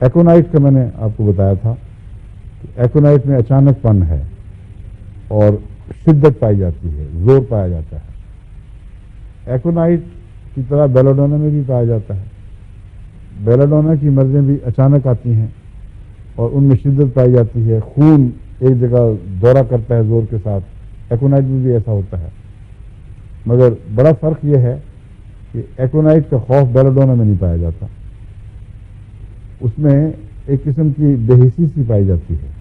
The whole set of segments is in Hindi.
एकोनाइट का मैंने आपको बताया था कि एकोनाइट में अचानकपन है और शिद्दत पाई जाती है, ज़ोर पाया जाता है। एकोनाइट की तरह बेलाडोना में भी पाया जाता है। बेलाडोना की मर्जें भी अचानक आती हैं और उनमें शिद्दत पाई जाती है। खून एक जगह दौरा करता है ज़ोर के साथ। एकोनाइट में भी ऐसा होता है। मगर बड़ा फ़र्क यह है कि एकोनाइट का खौफ बेलाडोना में नहीं पाया जाता। उसमें एक किस्म की बेहिसी सी पाई जाती है।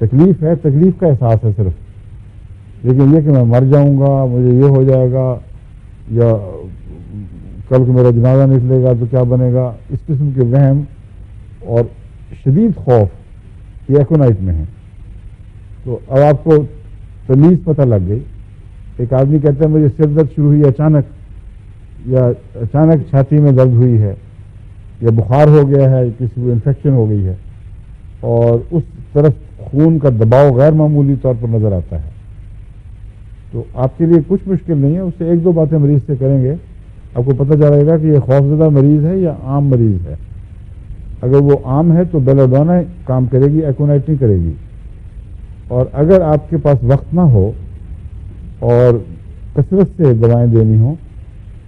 तकलीफ़ है, तकलीफ़ का एहसास है सिर्फ़। लेकिन ये कि मैं मर जाऊँगा, मुझे ये हो जाएगा, या कल को मेरा जनाजा निकलेगा तो क्या बनेगा? इस किस्म के वहम और शदीद खौफ ये एकोनाइट में है। तो अब आपको तमीज़ पता लग गई। एक आदमी कहता है, मुझे सिर दर्द शुरू हुई, अचानक, या अचानक छाती में दर्द हुई है। या बुखार हो गया है, किसी को इन्फेक्शन हो गई है, और उस तरफ़ खून का दबाव गैर मामूली तौर पर नज़र आता है। तो आपके लिए कुछ मुश्किल नहीं है, उससे एक दो बातें मरीज़ से करेंगे। आपको पता चलेगा कि ये खौफजदा मरीज़ है या आम मरीज़ है। अगर वो आम है तो बेलाडोना काम करेगी, एकोनाइट नहीं करेगी। और अगर आपके पास वक्त ना हो और कसरत से दवाएँ देनी हो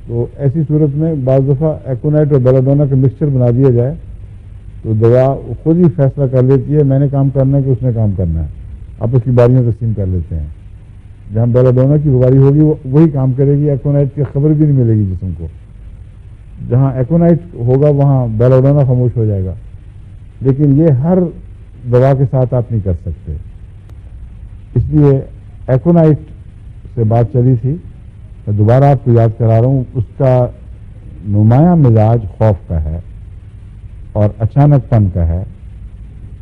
तो ऐसी सूरत में बाज़ दफ़ा एकोनाइट और बेलाडोना का मिक्सचर बना दिया जाए तो दवा खुद ही फैसला कर लेती है, मैंने काम करना है कि उसने काम करना है। आप उसकी बारियाँ तस्लीम कर लेते हैं। जहाँ बेलाडोना की बीमारी होगी, वो, वही काम करेगी, एकोनाइट की खबर भी नहीं मिलेगी जिसम को। जहाँ एकोनाइट होगा, वहाँ बेलाडोना खामोश हो जाएगा। लेकिन ये हर दवा के साथ आप नहीं कर सकते। इसलिए एकोनाइट से बात चली थी। मैं दोबारा आपको याद करा रहा हूँ, उसका नुमाया मिजाज खौफ का है और अचानकपन का है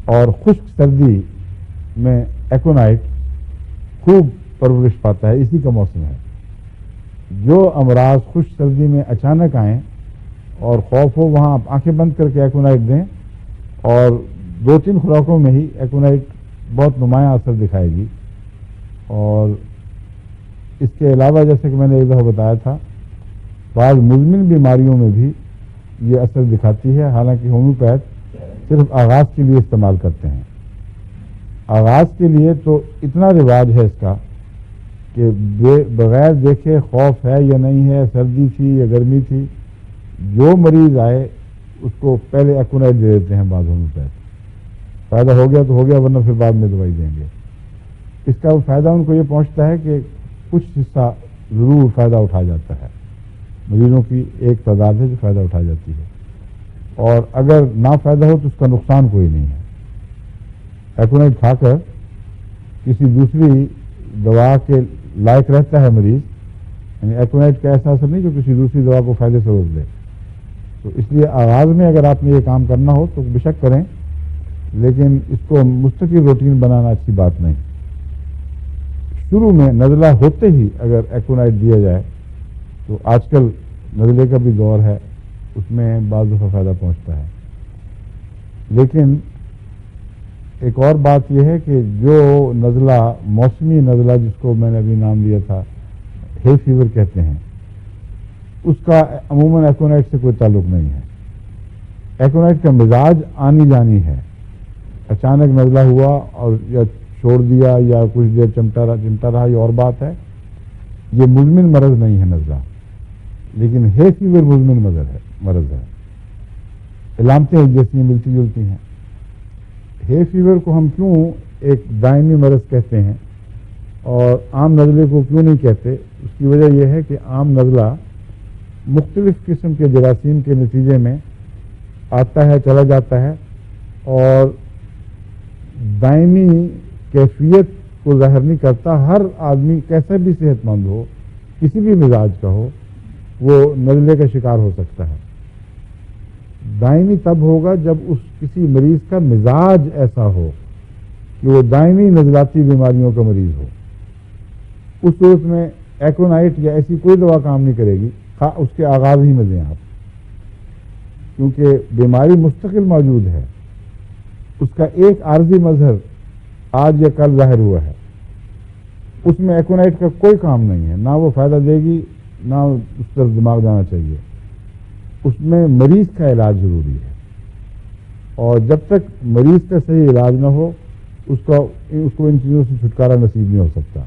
और खुश्क सर्दी में एकोनाइट खूब परवरिश पाता है, इसी का मौसम है। जो अमराज खुश सर्दी में अचानक आए और खौफ हो, वहाँ आप आँखें बंद करके एकोनाइट दें और दो तीन खुराकों में ही एकोनाइट बहुत नुमाया असर दिखाएगी। और इसके अलावा जैसे कि मैंने एक दफ़ा बताया था बाद मुजमिन बीमारियों में भी ये असर दिखाती है। हालाँकि होम्योपैथ सिर्फ़ आगाज़ के लिए इस्तेमाल करते हैं। आगाज़ के लिए तो इतना रिवाज है इसका कि बगैर देखे खौफ है या नहीं है, सर्दी थी या गर्मी थी, जो मरीज़ आए उसको पहले एकोनाइट दे देते हैं बाद होम्योपैथ। फ़ायदा हो गया तो हो गया, वरना फिर बाद में दवाई देंगे। इसका फ़ायदा उनको ये पहुँचता है कि कुछ हिस्सा ज़रूर फ़ायदा उठा जाता है। मरीजों की एक तादाद है जो फ़ायदा उठा जाती है। और अगर ना फ़ायदा हो तो उसका नुकसान कोई नहीं है। एकोनाइट खाकर किसी दूसरी दवा के लायक रहता है मरीज़, यानी एकोनाइट का ऐसा असर नहीं जो किसी दूसरी दवा को फ़ायदे से रोक दे। तो इसलिए आगाज़ में अगर आपने ये काम करना हो तो बेशक करें, लेकिन इसको मुस्तकिल रूटीन बनाना अच्छी बात नहीं। शुरू में नज़ला होते ही अगर एकोनाइट दिया जाए तो आजकल नज़ले का भी दौर है, उसमें बाज़ दफ़ा फ़ायदा पहुँचता है। लेकिन एक और बात यह है कि जो नज़ला, मौसमी नज़ला जिसको मैंने अभी नाम लिया था हे फीवर कहते हैं, उसका अमूमन एकोनाइट से कोई ताल्लुक नहीं है। एकोनाइट का मिजाज आनी जानी है। अचानक नज़ला हुआ और या छोड़ दिया या कुछ देर चमटा रहा चिमटा रहा, ये और बात है। ये मुजमिन मरज नहीं है नज़ला लेकिन हे फीवर मुजमिन मजर है, मरज है। इलामतें एक जैसी मिलती जुलती हैं। हे फीवर को हम क्यों एक दायमी मरज कहते हैं और आम नज़ले को क्यों नहीं कहते? उसकी वजह यह है कि आम नज़ला मुख्तलिफ़ किस्म के जरासीम के नतीजे में आता है, चला जाता है और दायमी कैफियत को ज़ाहिर नहीं करता। हर आदमी कैसे भी सेहतमंद हो, किसी भी मिजाज का हो, वो नजले का शिकार हो सकता है। दायमी तब होगा जब उस किसी मरीज़ का मिजाज ऐसा हो कि वो दायमी नजलाती बीमारियों का मरीज़ हो। उस सूरत में एकोनाइट या ऐसी कोई दवा काम नहीं करेगी उसके आगाज़ ही में दें आप। क्योंकि बीमारी मुस्तकिल मौजूद है। उसका एक आर्जी मजहर आज या कल ज़ाहिर हुआ है। उसमें एकोनाइट का कोई काम नहीं है। ना वो फ़ायदा देगी, ना उस तरफ़ दिमाग जाना चाहिए। उसमें मरीज़ का इलाज ज़रूरी है। और जब तक मरीज़ का सही इलाज ना हो, उसका, उसको इन चीज़ों से छुटकारा नसीब नहीं हो सकता।